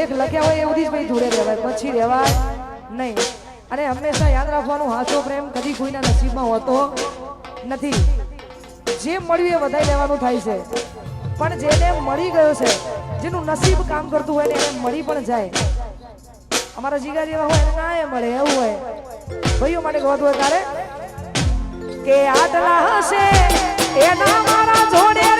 લેખ લખ્યા હોય એવું જ ભાઈ જોડે રહેવાય પછી રહેવાય નહીં. અને હંમેશા યાદ રાખવાનું હાથો પ્રેમ કદી કોઈના નસીબમાં હોતો નથી. જે મળ્યું એ વધારે લેવાનું થાય છે. પણ જેને મળી ગયો છે, જેનું નસીબ કામ કરતું હોય ને એને મળી પણ જાય. અમારા જીગા એવા હોય ના એ મળે, એવું હોય. ભાઈઓ માટે ગોતું હોય તારે? કે આટલા હશે, એના મારા જોડે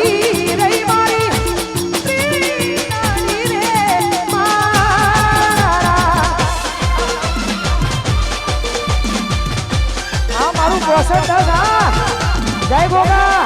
જય ગોગા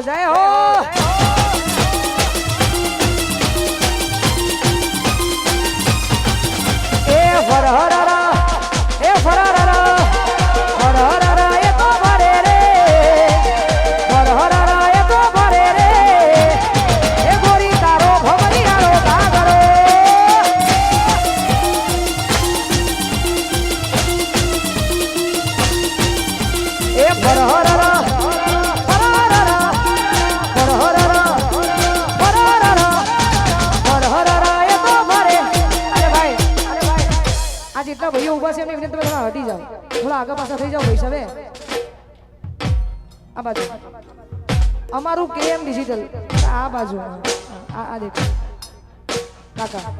જય હો જય ઊભા છે એમની વિનંતી તમે હટી જાઓ. થોડા આગળ પાછા થઈ જાઓ ભાઈ સાહેબ આ બાજુ. અમારું કેએમ ડિજિટલ આ બાજુ. આ આ દેખો. કાકા.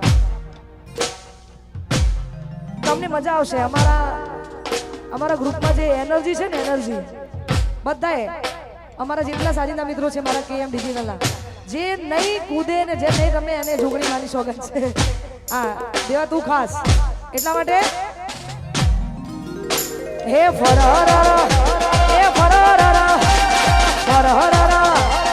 તમને મજા આવશે. અમારા અમારા ગ્રુપમાં જે એનર્જી છે ને એનર્જી, બધાએ, અમારા જેટલા સાજીના મિત્રો છે મારા કેએમ ડિજિટલના જે નહીં કૂદે ને જે નહીં તમે એને જોગણી માની શોખ છે. હા, દેવા તું ખાસ. એટલા માટે હે ફરહરા હે ફરહરા ફરહરા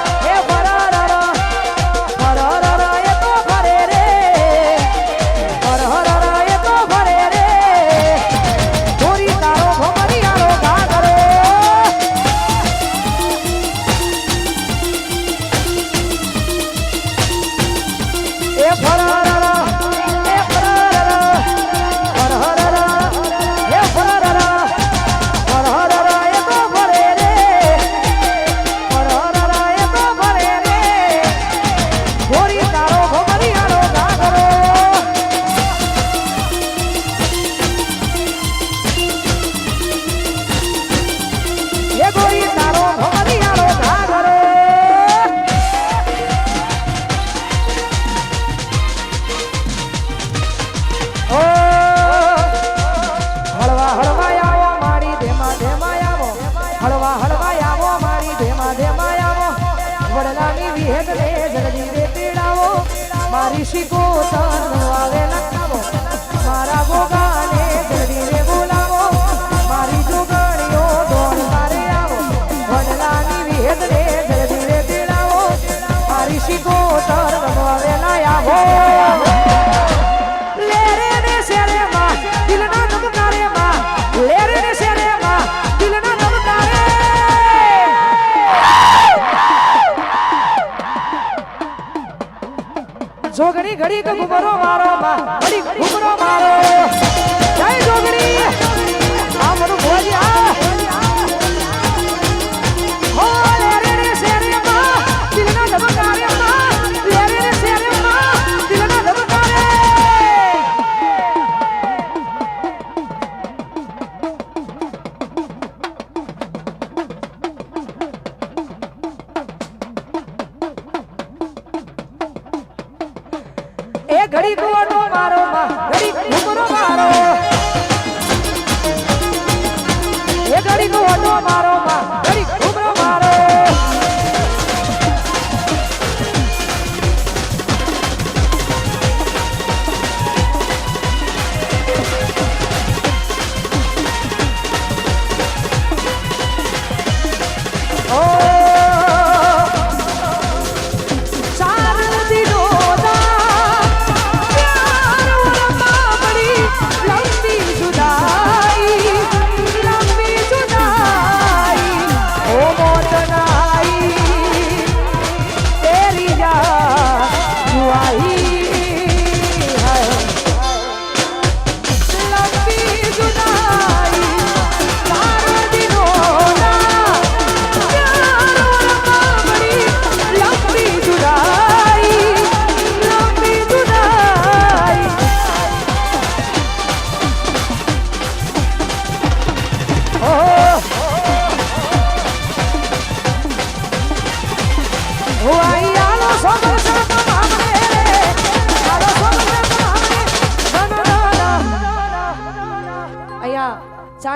ઋષિકોતા મારો ઘુમરો મારો.